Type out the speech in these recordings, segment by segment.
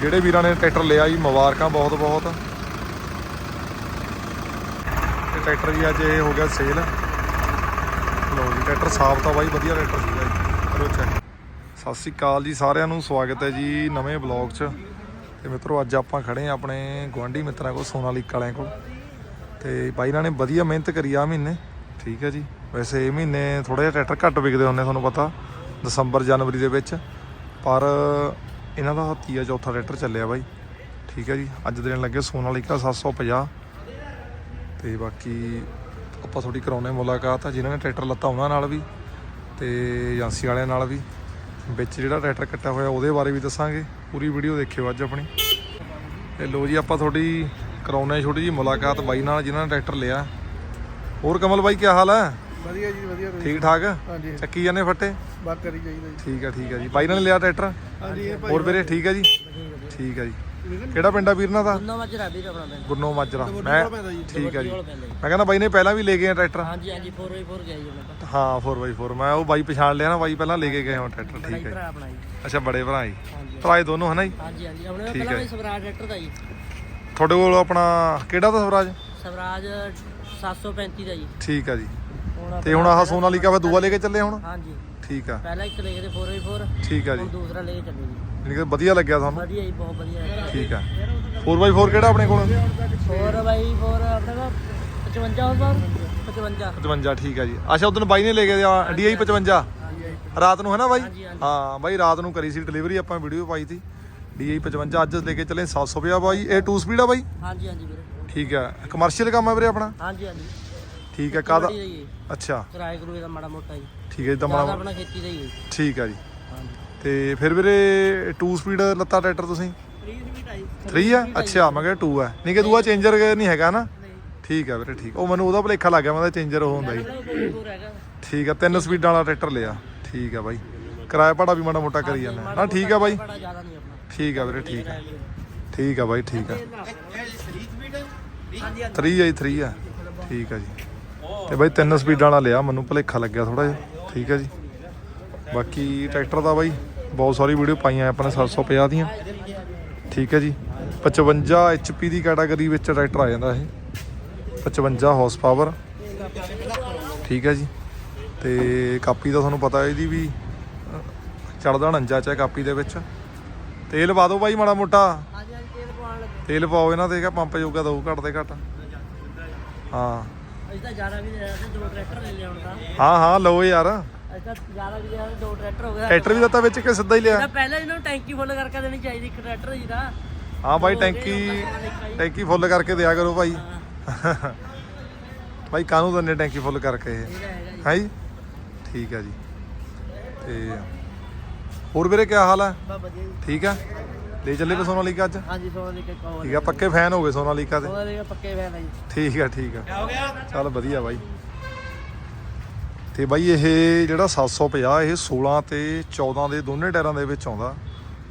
ਜਿਹੜੇ ਵੀਰਾਂ ਨੇ ਟਰੈਕਟਰ ਲਿਆ ਜੀ, ਮੁਬਾਰਕਾਂ ਬਹੁਤ ਬਹੁਤ। ਤੇ ਟਰੈਕਟਰ ਜੀ ਅੱਜ ਇਹ ਹੋ ਗਿਆ ਸੇਲ। ਲਓ ਜੀ, ਟਰੈਕਟਰ ਸਾਫ਼ ਤਾਂ ਬਾਈ, ਵਧੀਆ ਟਰੈਕਟਰ ਸੀਗਾ ਜੀ। ਕਰੋ ਚੈੱਕ ਸਤਿ ਸ੍ਰੀ ਅਕਾਲ ਜੀ, ਸਾਰਿਆਂ ਨੂੰ ਸਵਾਗਤ ਹੈ ਜੀ ਨਵੇਂ ਬਲੌਗ 'ਚ। ਤੇ ਮਿੱਤਰੋ, ਅੱਜ ਆਪਾਂ ਖੜੇ ਆ ਆਪਣੇ ਗੁਆਂਢੀ ਮਿੱਤਰਾਂ ਕੋਲ, ਸੋਨਾਲੀਕਾ ਵਾਲਿਆਂ ਕੋਲ। ਤੇ ਬਾਈ ਇਹਨਾਂ ਨੇ ਵਧੀਆ ਮਿਹਨਤ ਕਰੀ ਆ ਮਹੀਨੇ। ਠੀਕ ਹੈ ਜੀ। ਵੈਸੇ ਇਹ ਮਹੀਨੇ ਥੋੜਾ ਜਿਹਾ ਟਰੈਕਟਰ ਘੱਟ ਵਿਕਦੇ ਹੁੰਦੇ ਤੁਹਾਨੂੰ ਪਤਾ, ਦਸੰਬਰ ਜਨਵਰੀ ਦੇ ਵਿੱਚ। ਪਰ ਇਹਨਾਂ ਦਾ ਤੀਆ ਚੌਥਾ ਟਰੈਕਟਰ ਚੱਲਿਆ ਬਾਈ। ਠੀਕ ਹੈ ਜੀ, ਅੱਜ ਦੇਣ ਲੱਗੇ ਸੋਨਾਲੀਕਾ 750 ਤੇ ਬਾਕੀ ਆਪਾਂ ਥੋੜੀ ਕਰਾਉਣੇ ਮੁਲਾਕਾਤ, ਆ ਜਿਨ੍ਹਾਂ ਨੇ ਟਰੈਕਟਰ ਲੱਤਾ ਉਹਨਾਂ ਨਾਲ ਵੀ ਤੇ ਏਜੰਸੀ ਵਾਲਿਆਂ ਨਾਲ ਵੀ। ਵਿੱਚ ਜਿਹੜਾ ਟਰੈਕਟਰ ਕੱਟਿਆ ਹੋਇਆ ਉਹਦੇ ਬਾਰੇ ਵੀ ਦੱਸਾਂਗੇ, ਪੂਰੀ ਵੀਡੀਓ ਦੇਖਿਓ ਅੱਜ ਆਪਣੀ। ਤੇ ਲੋ ਜੀ, ਆਪਾਂ ਤੁਹਾਡੀ ਕਰਾਉਣੇ ਛੋਟੀ ਜੀ ਮੁਲਾਕਾਤ ਬਾਈ ਨਾਲ, ਜਿਨ੍ਹਾਂ ਨੇ ਟਰੈਕਟਰ ਲਿਆ। ਹੋਰ ਕਮਲ ਬਾਈ ਕੀ ਹਾਲ ਹੈ ਵਧੀਆ ਜੀ ਵਧੀਆ ਤੁਸੀਂ ਠੀਕ ਠਾਕ? ਹਾਂਜੀ। ਚੱਕੀ ਜਾਂਦੇ ਫੱਟੇ? ਬਾਤ ਕਰੀ ਜਾਈਦਾ ਜੀ। ਠੀਕ ਹੈ ਠੀਕ ਹੈ ਜੀ। ਬਾਈ ਨਾਲ ਲਿਆ ਟਰੈਕਟਰ? ਹਾਂਜੀ ਇਹ ਹੋਰ ਵੀਰੇ ਠੀਕ ਹੈ ਜੀ? ਠੀਕ ਹੈ ਜੀ। ਕਿਹੜਾ ਪਿੰਡ ਆ ਵੀਰਨਾ ਦਾ? ਨਵਾਂ ਮਾਜਰਾ ਵੀ ਆਪਣਾ ਪਿੰਡ। ਗੁਰਨੋ ਮਾਜਰਾ। ਮੈਂ ਠੀਕ ਹੈ ਜੀ। ਮੈਂ ਕਹਿੰਦਾ ਬਾਈ ਨੇ ਪਹਿਲਾਂ ਵੀ ਲੈ ਗਏ ਆ ਟਰੈਕਟਰ। ਹਾਂਜੀ ਹਾਂਜੀ 4x4 ਗਿਆ ਜੀ ਹਾਂ 4x4 ਮੈਂ ਉਹ ਬਾਈ ਪਛਾਣ ਲਿਆ ਨਾ ਬਾਈ ਪਹਿਲਾਂ ਲੈ ਕੇ ਗਏ ਹਾਂ ਟਰੈਕਟਰ। ਠੀਕ ਹੈ ਭਰਾ ਆਪਣਾ ਜੀ। ਅੱਛਾ ਬੜੇ ਭਰਾ ਜੀ। ਭਰਾ ਦੋਨੋਂ ਹਨਾ ਜੀ? ਹਾਂਜੀ ਹਾਂਜੀ। ਆਪਣੇ ਪਹਿਲਾਂ ਹੈ। ਵੀ ਸਵਰਾਜ ਟਰੈਕਟਰ ਦਾ ਜੀ। ਤੁਹਾਡੇ ਕੋਲ ਆਪਣਾ ਕਿਹੜਾ ਦਾ ਸਵਰਾਜ? ਸਵਰਾਜ 735 ਦਾ ਜੀ। ਠੀਕ ਆ ਜੀ। ਤੇ ਹੁਣ ਆਹ ਸੋਨਾਲੀਕਾ ਵਾ ਦੂਆ ਲੈ ਕੇ ਚੱਲੇ ਹੁਣ? ਹਾਂਜੀ। ਠੀਕ ਆ। ਪਹਿਲਾਂ ਇੱਕ ਲੈ ਗਏ 4x4 ਠੀਕ ਆ ਹੁਣ ਜੀ ਦੂਸਰਾ ਲੈ ਕੇ ਚੱਲੇ ਜੀ। ਯਾਨੀ ਕਿ ਵਧੀਆ ਲੱਗਿਆ ਤੁਹਾਨੂੰ? ਵਧੀਆ ਜੀ ਬਹੁਤ ਵਧੀਆ ਠੀਕ ਆ। 4x4 ਕਿਹੜਾ ਆਪਣੇ ਕੋਲ? 4 ਬਾਈ 4 ਆਪਣੇ ਕੋਲ 55 ਹੋਰ ਬਾਰ 55 55 ਠੀਕ ਆ ਜੀ। ਅੱਛਾ ਉਦੋਂ ਬਾਈ ਨੇ ਲੈ ਕੇ DI 55 ਰਾਤ ਨੂੰ ਹੈ ਨਾ ਬਾਈ। ਹਾਂ ਬਾਈ ਰਾਤ ਨੂੰ ਕਰੀ ਸੀ ਡਿਲੀਵਰੀ ਆਪਾਂ ਵੀਡੀਓ ਪਾਈ ਸੀ। DI 55 ਅੱਜ ਲੈ ਕੇ ਚੱਲੇ 750 ਬਾਈ। ਇਹ 2 ਸਪੀਡ ਆ ਬਾਈ? ਹਾਂਜੀ ਹਾਂਜੀ ਵੀਰੇ। ਠੀਕ ਆ। ਕਮਰਸ਼ੀਅਲ ਕੰਮ ਆ ਵੀਰੇ ਆਪਣਾ? ਹਾਂਜੀ ਹਾਂਜੀ। ਠੀਕ ਵਧੀਆ ਜੀ। ਅੱਛਾ। ਕਿਰਾਏ ਕਰੂਏ ਦਾ ਮਾੜਾ ਮੋਟਾ ਜੀ। ਠੀਕ ਹੈ ਜੀ ਤਾਂ ਜ਼ਿਆਦਾ ਮਾੜਾ- ਆਪਣਾ ਖੇਤੀ ਦਾ ਹੀ ਹੈ। ਜੀ। ਠੀਕ ਆ ਜੀ। ਹਾਂਜੀ। ਤੇ ਫਿਰ ਵੀਰੇ 2 ਸਪੀਡ ਲੱਤਾ ਟਰੈਕਟਰ ਤੁਸੀਂ? 3 ਸਪੀਡ ਆਈ 3 ਆ? ਅੱਛਾ ਮੈਂ ਕਿਹਾ 2 ਆ। ਨਹੀਂ ਕਿ ਦੂਆ ਚੇਂਜਰ ਨਹੀਂ ਹੈਗਾ ਨਾ? ਠੀਕ ਆ ਵੀਰੇ ਠੀਕ। ਉਹ ਮੈਨੂੰ ਉਹਦਾ ਭਲੇਖਾ ਲੱਗ ਗਿਆ ਮੈਂ ਤਾਂ ਚੇਂਜਰ ਉਹ ਹੁੰਦਾ ਜੀ। ਠੀਕ ਆ ਤਿੰਨ ਸਪੀਡਾਂ ਵਾਲਾ ਟਰੈਕਟਰ ਲਿਆ। ਠੀਕ ਆ ਬਾਈ। ਕਿਰਾਇਆ ਭਾੜਾ ਵੀ ਮਾੜਾ ਮੋਟਾ ਕਰੀ ਜਾਂਦਾ। ਨਾ ਠੀਕ ਆ ਬਾਈ। ਬੜਾ ਜ਼ਿਆਦਾ ਨਹੀਂ ਆਪਣਾ। ਠੀਕ ਆ ਵੀਰੇ ਠੀਕ ਆ। ਠੀਕ ਆ ਬਾਈ ਠੀਕ ਆ। ਹਾਂਜੀ 3 ਆ 3 ਆ। ਠੀਕ ਆ ਜੀ। ਤੇ ਬਾਈ ਤਿੰਨ ਸਪੀਡਾਂ ਵਾਲਾ ਲਿਆ ਮੈਨੂੰ ਭਲੇਖਾ ਲੱਗਿਆ ਥੋੜਾ ਜਿਹਾ। ਠੀਕ ਆ ਜੀ। ਬਾਕੀ ਟਰੈਕਟਰ ਦਾ ਬਾਈ ਬਹੁਤ ਸਾਰੀ ਵੀਡੀਓ ਪਾਈਆਂ ਆਪਾਂ ਨੇ 750 ਦੀਆਂ। ਠੀਕ ਹੈ ਜੀ। 55 HP ਦੀ ਕੈਟਾਗਰੀ ਵਿੱਚ ਟਰੈਕਟਰ ਆ ਜਾਂਦਾ ਇਹ। 55 ਹਾਰਸ ਪਾਵਰ ਠੀਕ ਹੈ ਜੀ। ਤੇ ਕਾਪੀ ਦਾ ਤੁਹਾਨੂੰ ਪਤਾ ਇਹਦੀ ਵੀ ਚੜਦਾ ਨੰਜਾ ਚ ਹੈ ਕਾਪੀ ਦੇ ਵਿੱਚ। ਤੇਲ ਪਾ ਦਿਓ ਬਾਈ ਮਾੜਾ ਮੋਟਾ। ਤੇਲ ਪਵਾਉਣ ਲੱਗੇ। ਤੇਲ ਪਾਓ ਇਹਨਾਂ ਤੇ ਕਿ ਪੰਪ ਜੋਗਾ ਦਊ ਘੱਟ ਤੇ ਘੱਟ। ਹਾਂ। ਅਸੀਂ ਤਾਂ ਜ਼ਿਆਦਾ ਵੀ ਲਿਆ ਸੀ ਦੋ ਟਰੈਕਟਰ ਲੈ ਲਿਆ ਹੁਣ ਤਾਂ। ਹਾਂ ਹਾਂ ਲਓ ਯਾਰ। ਅਸੀਂ ਤਾਂ ਜ਼ਿਆਦਾ ਵੀ ਲਿਆ ਸੀ, ਦੋ ਟਰੈਕਟਰ ਹੋ ਗਿਆ ਟਰੈਕਟਰ ਵੀ ਦਿੱਤਾ ਵਿੱਚ ਕਿ ਸਿੱਧਾ ਹੀ ਲਿਆ। ਤਾਂ ਪਹਿਲਾਂ ਇਹਨਾਂ ਨੂੰ ਟੈਂਕੀ ਫੁੱਲ ਕਰਕੇ ਦੇਣੀ ਚਾਹੀਦੀ ਇੱਕ ਟਰੈਕਟਰ ਜੀ ਦਾ ਹਾਂ ਬਾਈ ਟੈਂਕੀ ਟੈਂਕੀ ਫੁੱਲ ਕਰਕੇ ਦਿਆ ਕਰੋ ਭਾਈ। ਭਾਈ ਕਾਹਨੂੰ ਦੰਨੇ ਟੈਂਕੀ ਫੁੱਲ ਕਰਕੇ ਹੈ ਜੀ। ਠੀਕ ਹੈ ਜੀ। ਤੇ ਹੋਰ ਵੀਰੇ ਕੀ ਹਾਲ ਹੈ ਠੀਕ ਆ? ਲੈ ਚੱਲੇ ਵੇ ਸੋਨਾਲੀਕਾ ਅੱਜ? ਹਾਂਜੀ ਸੋਨਾ ਦੇ ਕੇ ਕਹੋ ਠੀਕ ਆ ਪੱਕੇ ਫੈਨ ਹੋ ਗਏ ਸੋਨਾਲੀਕਾ ਦੇ? ਸੋਨਾ ਦੇ ਕੇ ਪੱਕੇ ਫੈਨ ਆ ਜੀ। ਠੀਕ ਆ ਠੀਕ ਆ। ਚੱਲ ਵਧੀਆ ਬਾਈ। ਤੇ ਬਾਈ ਇਹ ਜਿਹੜਾ 750 ਇਹ 16 ਤੇ 14 ਦੇ ਦੋਨੇ ਟਾਇਰਾਂ ਦੇ ਵਿੱਚ ਆਉਂਦਾ।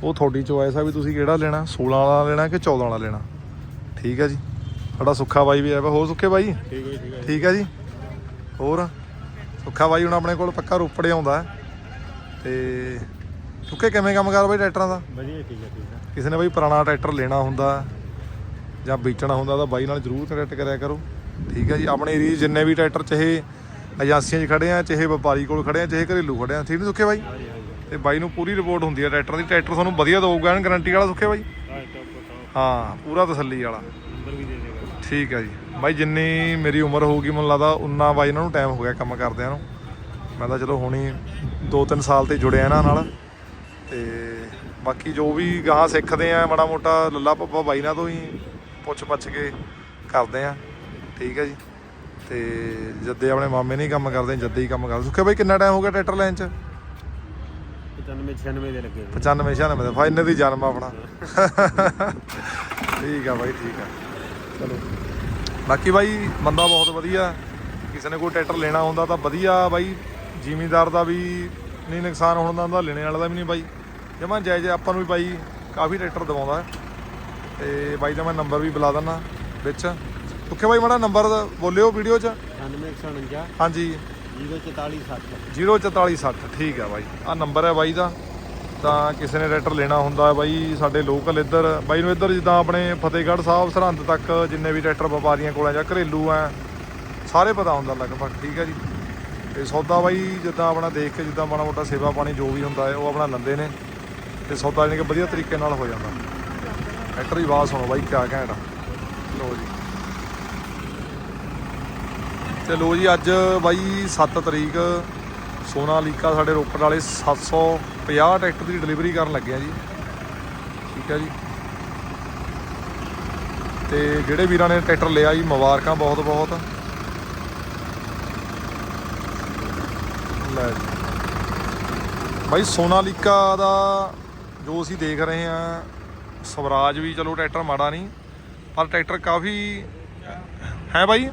ਉਹ ਤੁਹਾਡੀ ਚੋਇਸ ਆ ਵੀ ਤੁਸੀਂ ਕਿਹੜਾ ਲੈਣਾ? 16 ਵਾਲਾ ਲੈਣਾ ਕਿ 14 ਵਾਲਾ ਲੈਣਾ? ਠੀਕ ਹੈ ਜੀ। ਸਾਡਾ ਸੁੱਖਾ ਬਾਈ ਵੀ ਆਇਆ ਵਾ। ਹੋਰ ਸੁੱਖੇ ਬਾਈ? ਠੀਕ ਹੈ ਠੀਕ ਹੈ ਠੀਕ ਹੈ ਜੀ। ਹੋਰ? ਸੁੱਖਾ ਬਾਈ ਹੁਣ ਆਪਣੇ ਕੋਲ ਪੱਕਾ ਰੋਪੜੇ ਆਉਂਦਾ। ਤੇ ਸੁੱਖੇ ਕਿਵੇਂ ਕੰਮ ਕਰ ਬਾਈ ਟਰੈਕਟਰਾਂ ਦਾ? ਵਧੀਆ ਠੀਕ ਹੈ ਠੀਕ ਹੈ। ਕਿਸੇ ਨੇ ਬਾਈ ਪੁਰਾਣਾ ਟਰੈਕਟਰ ਲੈਣਾ ਹੁੰਦਾ ਜਾਂ ਵੇਚਣਾ ਹੁੰਦਾ ਤਾਂ ਬਾਈ ਨਾਲ ਜਰੂਰ ਕੰਟੈਕਟ ਕਰਿਆ ਕਰੋ। ਠੀਕ ਹੈ ਜੀ ਆਪਣੇ ਏਰੀਏ 'ਚ ਜਿੰਨੇ ਵੀ ਟਰੈਕਟਰ ਚਾਹੇ ਏਜੰਸੀਆਂ 'ਚ ਖੜੇ ਆ ਚਾਹੇ ਵਪਾਰੀ ਕੋਲ ਖੜੇ ਆ ਚਾਹੇ ਘਰੇਲੂ ਖੜੇ ਆ ਠੀਕ ਨਹੀਂ ਸੁੱਖੇ ਬਾਈ? ਤੇ ਬਾਈ ਨੂੰ ਪੂਰੀ ਰਿਪੋਰਟ ਹੁੰਦੀ ਹੈ ਟਰੈਕਟਰ ਦੀ। ਟਰੈਕਟਰ ਤੁਹਾਨੂੰ ਵਧੀਆ ਦਊਗਾ ਐਨ ਗਾਰੰਟੀ ਵਾਲਾ ਸੁੱਖੇ ਬਾਈ? ਹਾਂ ਪੂਰਾ ਤਸੱਲੀ ਵਾਲਾ। ਨੰਬਰ ਵੀ ਦੇ ਦੇਗਾ ਠੀਕ ਹੈ ਜੀ। ਬਾਈ ਜਿੰਨੀ ਮੇਰੀ ਉਮਰ ਹੋਊਗੀ ਮੈਨੂੰ ਲੱਗਦਾ ਉਨਾ ਬਾਈ ਇਹਨਾਂ ਨੂੰ ਟਾਈਮ ਹੋ ਗਿਆ ਕੰਮ ਕਰਦਿਆਂ ਨੂੰ। ਮੈਂ ਤਾਂ ਚਲੋ ਹੁਣੀ 2-3 ਸਾਲ ਤੇ ਜੁੜਿਆ ਇਹਨਾਂ ਨਾਲ। ਤੇ ਬਾਕੀ ਜੋ ਵੀ ਗਾਹਾਂ ਸਿੱਖਦੇ ਆ ਮਾੜਾ ਮੋਟਾ ਲੱਲਾ ਪੱਪਾ ਬਾਈ ਨਾਲ ਤੋਂ ਹੀ ਪੁੱਛ ਪੱਛ ਕੇ ਕਰਦੇ ਆ। ਠੀਕ ਹੈ ਜੀ। ਤੇ ਜੱਦੇ ਆਪਣੇ ਮਾਮੇ ਨਹੀਂ ਕੰਮ ਕਰਦੇ ਜੱਦੇ ਹੀ ਕੰਮ ਕਰਦੇ। ਸੁੱਖੇ ਬਾਈ ਕਿੰਨਾ ਟਾਈਮ ਹੋ ਗਿਆ ਟਰੈਕਟਰ ਲੈਣ ਚ? 95 96 ਦੇ ਲੱਗੇ 95 96 ਦਾ। ਫਾਈਨਲ ਦੀ ਜਨਮ ਆਪਣਾ ਠੀਕ ਆ ਬਾਈ ਠੀਕ ਆ। ਚਲੋ। ਬਾਕੀ ਬਾਈ ਬੰਦਾ ਬਹੁਤ ਵਧੀਆ। ਕਿਸੇ ਨੇ ਕੋਈ ਟਰੈਕਟਰ ਲੈਣਾ ਹੁੰਦਾ ਤਾਂ ਵਧੀਆ ਬਾਈ। ਜ਼ਿਮੀਂਦਾਰ ਦਾ ਵੀ ਨਹੀਂ ਨੁਕਸਾਨ ਹੋਣ ਦਾ ਹੁੰਦਾ ਲੈਣੇ ਵਾਲਾ ਦਾ ਵੀ ਨਹੀਂ ਬਾਈ। ਜਮਾਂ ਜਾਇਜ਼ ਆਪਾਂ ਨੂੰ ਵੀ ਬਾਈ ਕਾਫੀ ਟਰੈਕਟਰ ਦਵਾਉਂਦਾ। ਤੇ ਬਾਈ ਦਾ ਮੈਂ ਨੰਬਰ ਵੀ ਬੁਲਾ ਦਿੰਦਾ ਵਿੱਚ। ਤੁੱਕੇ ਬਾਈ ਮਾੜਾ ਨੰਬਰ ਬੋਲਿਓ ਵੀਡੀਓ 'ਚ। 98 149 ਹਾਂਜੀ। 044 60 04460 ਠੀਕ ਹੈ ਬਾਈ। ਆ ਨੰਬਰ ਹੈ ਬਾਈ ਦਾ। ਤਾਂ ਕਿਸੇ ਨੇ ਟਰੈਕਟਰ ਲੈਣਾ ਹੁੰਦਾ ਬਾਈ ਸਾਡੇ ਲੋਕਲ ਇੱਧਰ। ਬਾਈ ਨੂੰ ਇੱਧਰ ਜਿੱਦਾਂ ਆਪਣੇ ਫਤਿਹਗੜ੍ਹ ਸਾਹਿਬ ਸਰਹੰਦ ਤੱਕ ਜਿੰਨੇ ਵੀ ਟਰੈਕਟਰ ਵਪਾਰੀਆਂ ਕੋਲ ਆ ਜਾਂ ਘਰੇਲੂ ਆ ਸਾਰੇ ਪਤਾ ਹੁੰਦਾ ਲਗਭਗ ਠੀਕ ਹੈ ਜੀ। ਤੇ ਸੌਦਾ ਬਾਈ ਜਿੱਦਾਂ ਆਪਣਾ ਦੇਖ ਕੇ ਜਿੱਦਾਂ ਮਾੜਾ ਮੋਟਾ ਸੇਵਾ ਪਾਣੀ ਜੋ ਵੀ ਹੁੰਦਾ ਹੈ ਉਹ ਆਪਣਾ ਲੰਦੇ ਨੇ। ਤੇ ਸੌਦਾ ਜਾਣੀ ਕਿ ਵਧੀਆ ਤਰੀਕੇ ਨਾਲ ਹੋ ਜਾਂਦਾ। ਟਰੈਕਟਰ ਦੀ ਆਵਾਜ਼ ਸੁਣੋ ਬਾਈ, ਕਿਆ ਘੈਂਟ ਲੋ ਜੀ। ਤੇ ਲੋ ਜੀ, ਅੱਜ ਬਾਈ 7 ਤਰੀਕ, ਸੋਨਾ ਲੀਕਾ ਸਾਡੇ ਰੋਪੜ ਵਾਲੇ 750 ਟਰੈਕਟਰ ਦੀ ਡਿਲੀਵਰੀ ਕਰਨ ਲੱਗੇ ਆ ਜੀ। ਠੀਕ ਹੈ ਜੀ। ਤੇ ਜਿਹੜੇ ਵੀਰਾਂ ਨੇ ਟਰੈਕਟਰ ਲਿਆ ਜੀ, ਮੁਬਾਰਕਾਂ ਬਹੁਤ ਬਹੁਤ। ਲੈ ਜੀ। ਬਾਈ ਸੋਨਾ ਲੀਕਾ ਦਾ ਜੋ ਅਸੀਂ ਦੇਖ ਰਹੇ ਹਾਂ ਸਵਰਾਜ ਵੀ ਚਲੋ ਟਰੈਕਟਰ ਮਾੜਾ ਨਹੀਂ ਪਰ ਟਰੈਕਟਰ ਕਾਫੀ ਹੈ ਬਾਈ?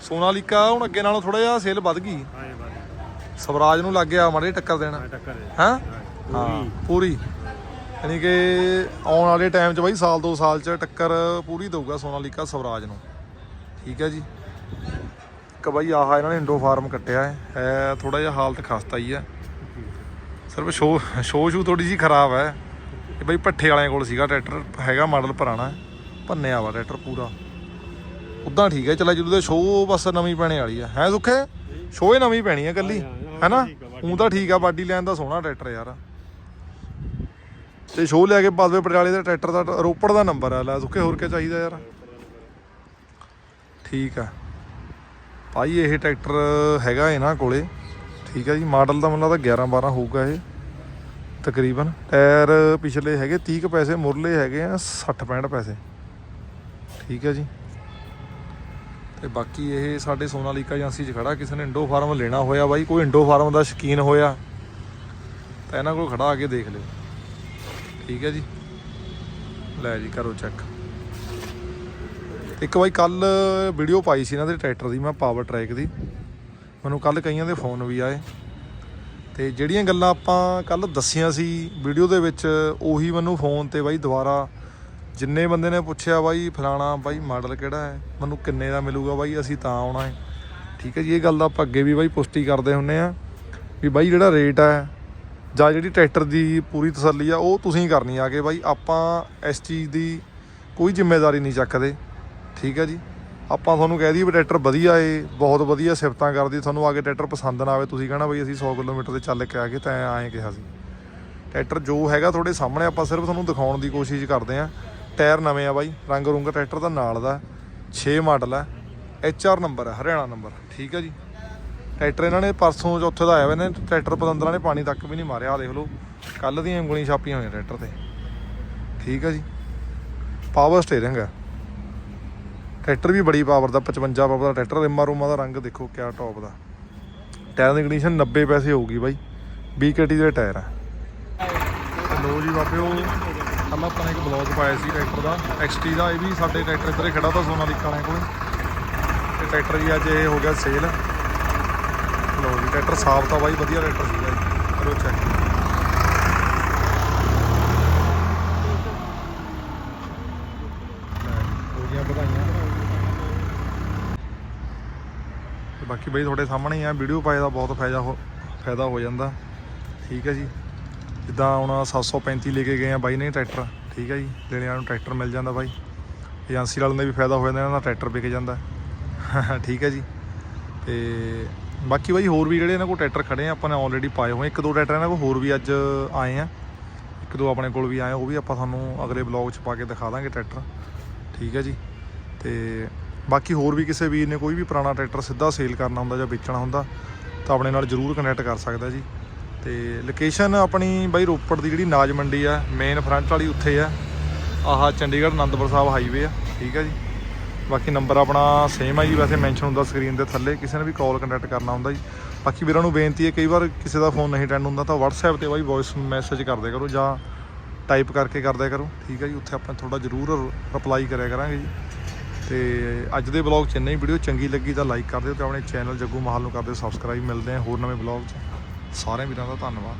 ਸੋਨਾਲੀਕਾ ਹੁਣ ਅੱਗੇ ਨਾਲੋਂ ਥੋੜਾ ਜਿਹਾ ਸੇਲ ਵੱਧ ਗਈ। ਸਵਰਾਜ ਨੂੰ ਲੱਗ ਗਿਆ ਮਾੜੇ ਟੱਕਰ ਦੇਣਾ। ਹਾਂ ਹਾਂ? ਪੂਰੀ। ਯਾਨੀ ਕਿ ਆਉਣ ਵਾਲੇ ਟਾਈਮ 'ਚ ਬਾਈ ਸਾਲ ਦੋ ਸਾਲ 'ਚ ਟੱਕਰ ਪੂਰੀ ਦਊਗਾ ਸੋਨਾਲੀਕਾ ਸਵਰਾਜ ਨੂੰ। ਠੀਕ ਹੈ ਜੀ। ਇੱਕ ਬਾਈ ਆਹ ਇਹਨਾਂ ਨੇ ਇੰਡੋ ਫਾਰਮ ਕੱਟਿਆ ਹੈ। ਹੈ ਥੋੜਾ ਜਿਹਾ ਹਾਲਤ ਖਸਤਾ ਹੀ ਹੈ। ਸਿਰਫ ਸ਼ੋ ਸ਼ੋ ਸ਼ੂ ਥੋੜੀ ਜੀ ਖਰਾਬ ਹੈ। ਇਹ ਬਾਈ ਪੱਠੇ ਵਾਲਿਆਂ ਕੋਲ ਸੀਗਾ ਟਰੈਕਟਰ ਹੈਗਾ ਮਾਡਲ ਪੁਰਾਣਾ ਭੰਨਿਆ ਵਾ ਟਰੈਕਟਰ ਪੂਰਾ। ਉਦਾਂ ਠੀਕ ਹੈ ਚਲਾ ਜਦੋਂ ਦੇ ਸ਼ੋ ਬਸ ਨਵੀਂ ਪੈਣੇ ਵਾਲੀ ਆ। ਹੈ ਸੁੱਖੇ? ਸ਼ੋ ਹੀ ਨਵੀਂ ਪੈਣੀ ਹੈ ਕੱਲੀ ਹੈਨਾ? ਆ, ਉਹ ਤਾਂ ਠੀਕ ਆ ਬਾਡੀ ਲੈਣ ਦਾ ਸੋਹਣਾ ਟਰੈਕਟਰ ਯਾਰ। ਤੇ ਸ਼ੋ ਲਿਆ ਕੇ ਪਾਦਵੇ ਪਟਿਆਲੇ ਦਾ ਟਰੈਕਟਰ ਦਾ ਰੋਪੜ ਦਾ ਨੰਬਰ ਆ ਲੈ ਸੁੱਕੇ ਹੋਰ ਕੀ ਚਾਹੀਦਾ ਯਾਰ? ਠੀਕ ਆ। ਭਾਈ ਇਹ ਟਰੈਕਟਰ ਹੈਗਾ ਇਹਨਾਂ ਕੋਲੇ। ਠੀਕ ਹੈ ਜੀ, ਮਾਡਲ ਦਾ ਮੈਨੂੰ ਲੱਗਦਾ 11 12 ਹੋਊਗਾ ਇਹ, ਤਕਰੀਬਨ। ਟਾਇਰ ਪਿਛਲੇ ਹੈਗੇ 30 ਕੁ ਪੈਸੇ, ਮੁਰਲੇ ਹੈਗੇ ਆ 60 65 ਪੈਸੇ। ਠੀਕ ਹੈ ਜੀ। ਤੇ ਬਾਕੀ ਇਹ ਸਾਡੇ ਸੋਨਾਲੀਕਾ ਏਜੰਸੀ 'ਚ ਖੜਾ, ਕਿਸੇ ਨੇ ਇੰਡੋ ਫਾਰਮ ਲੈਣਾ ਹੋਇਆ ਬਾਈ, ਕੋਈ ਇੰਡੋ ਫਾਰਮ ਦਾ ਸ਼ਕੀਨ ਹੋਇਆ, ਤਾਂ ਇਹਨਾਂ ਕੋਲ ਖੜਾ ਆ ਕੇ ਦੇਖ ਲਿਓ। ਠੀਕ ਹੈ ਜੀ। ਲੈ ਜੀ, ਕਰੋ ਚੈੱਕ ਇੱਕ ਬਾਈ ਕੱਲ ਵੀਡੀਓ ਪਾਈ ਸੀ ਇਹਨਾਂ ਦੇ ਟਰੈਕਟਰ ਦੀ, ਮੈਂ ਪਾਵਰ ਟਰੈਕ ਦੀ। ਮੈਨੂੰ ਕੱਲ ਕਈਆਂ ਦੇ ਫੋਨ ਵੀ ਆਏ ਤੇ ਜਿਹੜੀਆਂ ਗੱਲਾਂ ਆਪਾਂ ਕੱਲ ਦੱਸੀਆਂ ਸੀ ਵੀਡੀਓ ਦੇ ਵਿੱਚ, ਉਹੀ ਮੈਨੂੰ ਫੋਨ ਤੇ ਬਾਈ ਦੁਬਾਰਾ ਜਿੰਨੇ ਬੰਦੇ ਨੇ ਪੁੱਛਿਆ ਬਾਈ, ਫਲਾਣਾ ਬਾਈ ਮਾਡਲ ਕਿਹੜਾ ਹੈ, ਮੈਨੂੰ ਕਿੰਨੇ ਦਾ ਮਿਲੂਗਾ ਬਾਈ, ਅਸੀਂ ਤਾਂ ਆਉਣਾ ਹੈ। ਠੀਕ ਹੈ ਜੀ, ਇਹ ਗੱਲ ਦਾ ਆਪਾਂ ਅੱਗੇ ਵੀ ਬਾਈ ਪੁਸ਼ਟੀ ਕਰਦੇ ਹੁੰਨੇ ਆ ਵੀ ਬਾਈ ਜਿਹੜਾ ਰੇਟ ਹੈ ਜਾਂ ਜਿਹੜੀ ਟਰੈਕਟਰ ਦੀ ਪੂਰੀ ਤਸੱਲੀ ਆ, ਉਹ ਤੁਸੀਂ ਕਰਨੀ ਆ ਕੇ ਬਾਈ ਆਪਾਂ ਇਸ ਚੀਜ਼ ਦੀ ਕੋਈ ਜ਼ਿੰਮੇਵਾਰੀ ਨਹੀਂ ਚੱਕਦੇ। ਠੀਕ ਹੈ ਜੀ। ਆਪਾਂ ਤੁਹਾਨੂੰ ਕਹਿ ਦਈਏ ਵੀ ਟਰੈਕਟਰ ਵਧੀਆ ਏ, ਬਹੁਤ ਵਧੀਆ ਸਿਫਤਾਂ ਕਰਦੀ, ਤੁਹਾਨੂੰ ਆ ਕੇ ਟਰੈਕਟਰ ਪਸੰਦ ਨਾ ਆਵੇ, ਤੁਸੀਂ ਕਹਿਣਾ ਬਈ ਅਸੀਂ 100 ਕਿਲੋਮੀਟਰ ਤੇ ਚੱਲ ਕੇ ਆ ਕੇ ਤਾਂ ਐਂ ਕਿਹਾ ਸੀ। ਟਰੈਕਟਰ ਜੋ ਹੈਗਾ ਤੁਹਾਡੇ ਸਾਹਮਣੇ, ਆਪਾਂ ਸਿਰਫ ਤੁਹਾਨੂੰ ਦਿਖਾਉਣ ਦੀ ਕੋਸ਼ਿਸ਼ ਕਰਦੇ ਆਂ। ਟਾਇਰ ਨਵੇਂ ਆ ਬਾਈ, ਰੰਗ ਰੁੰਗ ਟਰੈਕਟਰ ਦਾ ਨਾਲ ਦਾ 6 ਮਾਡਲ ਹੈ ਐਚ ਆਰ ਨੰਬਰ ਹੈ ਹਰਿਆਣਾ ਨੰਬਰ, ਠੀਕ ਹੈ ਜੀ। ਟਰੈਕਟਰ ਇਹਨਾਂ ਨੇ ਪਰਸੋਂ ਚੌਥੇ ਦਾ ਆਇਆ ਵਾ ਨੇ, ਟਰੈਕਟਰ ਪਤੰਦਰਾਂ ਨੇ ਪਾਣੀ ਤੱਕ ਵੀ ਨਹੀਂ ਮਾਰਿਆ ਆ ਦੇਖ ਲਓ ਕੱਲ ਦੀਆਂ ਉਂਗਲੀਆਂ ਛਾਪੀਆਂ ਹੋਈਆਂ ਟਰੈਕਟਰ ਤੇ। ਠੀਕ ਹੈ ਜੀ। ਪਾਵਰ ਸਟੀਅਰਿੰਗ ਹੈ ਟਰੈਕਟਰ ਵੀ ਬੜੀ ਪਾਵਰ ਦਾ 55 ਪਾਵਰ ਦਾ ਟਰੈਕਟਰ ਰਿਮਾ ਰੂਮਾ ਦਾ ਰੰਗ ਦੇਖੋ ਕਿਆ ਟੌਪ ਦਾ। ਟਾਇਰ ਦੀ ਕੰਡੀਸ਼ਨ 90 ਪੈਸੇ ਹੋਊਗੀ ਬਾਈ BKT ਦੇ ਟਾਇਰ ਆ। ਲੋ ਜੀ ਬਾਬਿਓ ਕੱਲ ਆਪਾਂ ਨੇ ਇੱਕ ਬਲੌਗ ਪਾਇਆ ਸੀ ਟਰੈਕਟਰ ਦਾ ਐਕਸਟੀ ਦਾ, ਇਹ ਵੀ ਸਾਡੇ ਟਰੈਕਟਰ ਇੱਧਰ ਹੀ ਖੜਾ ਤਾਂ ਸੋਨਾਲੀਕਾ ਵਾਲਿਆਂ ਕੋਲ। ਤੇ ਟਰੈਕਟਰ ਜੀ ਅੱਜ ਇਹ ਹੋ ਗਿਆ ਸੇਲ ਲੋ ਜੀ, ਟਰੈਕਟਰ ਸਾਫ਼ ਤਾਂ ਬਾਈ, ਵਧੀਆ ਟਰੈਕਟਰ ਸੀਗਾ ਜੀ, ਕਰੋ ਚੈੱਕ ਹੋ ਗਈਆਂ ਵਧਾਈਆਂ ਤੇ ਬਾਕੀ ਬਈ ਤੁਹਾਡੇ ਸਾਹਮਣੇ ਆ, ਵੀਡੀਓ ਪਾਏ ਦਾ ਬਹੁਤ ਫਾਇਦਾ ਹੋ ਫਾਇਦਾ ਹੋ ਜਾਂਦਾ। ਠੀਕ ਹੈ ਜੀ। ਜਿੱਦਾਂ ਹੁਣ 735 ਲੈ ਕੇ ਗਏ ਆ ਬਾਈ ਨੇ ਟਰੈਕਟਰ, ਠੀਕ ਹੈ ਜੀ। ਲੈਣੇ ਵਾਲਿਆਂ ਨੂੰ ਟਰੈਕਟਰ ਮਿਲ ਜਾਂਦਾ ਬਾਈ। ਏਜੰਸੀ ਵਾਲਿਆਂ ਦਾ ਵੀ ਫਾਇਦਾ ਹੋ ਜਾਂਦਾ, ਇਹਨਾਂ ਦਾ ਟਰੈਕਟਰ ਵਿਕ ਜਾਂਦਾ। ਠੀਕ ਹੈ ਜੀ। ਤੇ ਬਾਕੀ ਬਾਈ ਹੋਰ ਵੀ ਜਿਹੜੇ ਇਹਨਾਂ ਕੋਲ ਟਰੈਕਟਰ ਖੜੇ ਆ, ਆਪਾਂ ਨੇ ਆਲਰੇਡੀ ਪਾਏ ਹੋਏ ਇੱਕ ਦੋ ਟਰੈਕਟਰ ਇਹਨਾਂ ਕੋਲ ਹੋਰ ਵੀ ਅੱਜ ਆਏ ਆ। ਇੱਕ ਦੋ ਆਪਣੇ ਕੋਲ ਵੀ ਆਏ, ਉਹ ਵੀ ਆਪਾਂ ਤੁਹਾਨੂੰ ਅਗਲੇ ਬਲੌਗ 'ਚ ਪਾ ਕੇ ਦਿਖਾ ਦਾਂਗੇ ਟਰੈਕਟਰ। ਠੀਕ ਹੈ ਜੀ। ਤੇ ਬਾਕੀ ਹੋਰ ਵੀ ਕਿਸੇ ਵੀਰ ਨੇ ਕੋਈ ਵੀ ਪੁਰਾਣਾ ਟਰੈਕਟਰ ਸਿੱਧਾ ਸੇਲ ਕਰਨਾ ਹੁੰਦਾ ਜਾਂ ਵੇਚਣਾ ਹੁੰਦਾ, ਤਾਂ ਆਪਣੇ ਨਾਲ ਜਰੂਰ ਕਨੈਕਟ ਕਰ ਸਕਦਾ ਜੀ। ਤੇ ਲੋਕੇਸ਼ਨ ਆਪਣੀ ਬਾਈ ਰੋਪੜ ਦੀ ਜਿਹੜੀ ਨਾਜ ਮੰਡੀ ਆ ਮੇਨ ਫਰੰਟ ਵਾਲੀ ਉੱਥੇ ਆ। ਆਹ ਚੰਡੀਗੜ੍ਹ ਅਨੰਦਪੁਰ ਸਾਹਿਬ ਹਾਈਵੇ ਆ, ਠੀਕ ਹੈ ਜੀ। ਬਾਕੀ ਨੰਬਰ ਆਪਣਾ ਸੇਮ ਆ ਜੀ, ਵੈਸੇ ਮੈਂਸ਼ਨ ਹੁੰਦਾ ਸਕਰੀਨ ਦੇ ਥੱਲੇ, ਕਿਸੇ ਨੇ ਵੀ ਕਾਲ ਕੰਟੈਕਟ ਕਰਨਾ ਹੁੰਦਾ ਜੀ। ਬਾਕੀ ਵੀਰਾਂ ਨੂੰ ਬੇਨਤੀ ਹੈ, ਕਈ ਵਾਰ ਕਿਸੇ ਦਾ ਫੋਨ ਨਹੀਂ ਅਟੈਂਡ ਹੁੰਦਾ, ਤਾਂ WhatsApp ਤੇ ਬਾਈ ਵੌਇਸ ਮੈਸੇਜ ਕਰਦੇ ਕਰੋ ਜਾਂ ਟਾਈਪ ਕਰਕੇ ਕਰਦਿਆ ਕਰੋ, ਠੀਕ ਹੈ ਜੀ। ਉੱਥੇ ਆਪਾਂ ਥੋੜਾ ਜ਼ਰੂਰ ਰਿਪਲਾਈ ਕਰਿਆ ਕਰਾਂਗੇ ਜੀ। ਤੇ ਅੱਜ ਦੇ ਬਲੌਗ 'ਚ ਇੰਨਾ ਹੀ। ਵੀਡੀਓ ਚੰਗੀ ਲੱਗੀ ਤਾਂ ਲਾਈਕ ਕਰ ਦਿਓ ਤੇ ਆਪਣੇ ਚੈਨਲ ਜੱਗੂ ਮਾਹਲ ਨੂੰ ਕਰ ਦਿਓ ਸਬਸਕ੍ਰਾਈਬ ਮਿਲਦੇ ਆ ਹੋਰ ਨਵੇਂ ਬਲੌਗ 'ਚ। ਸਾਰਿਆਂ ਵੀਰਾਂ ਦਾ ਧੰਨਵਾਦ।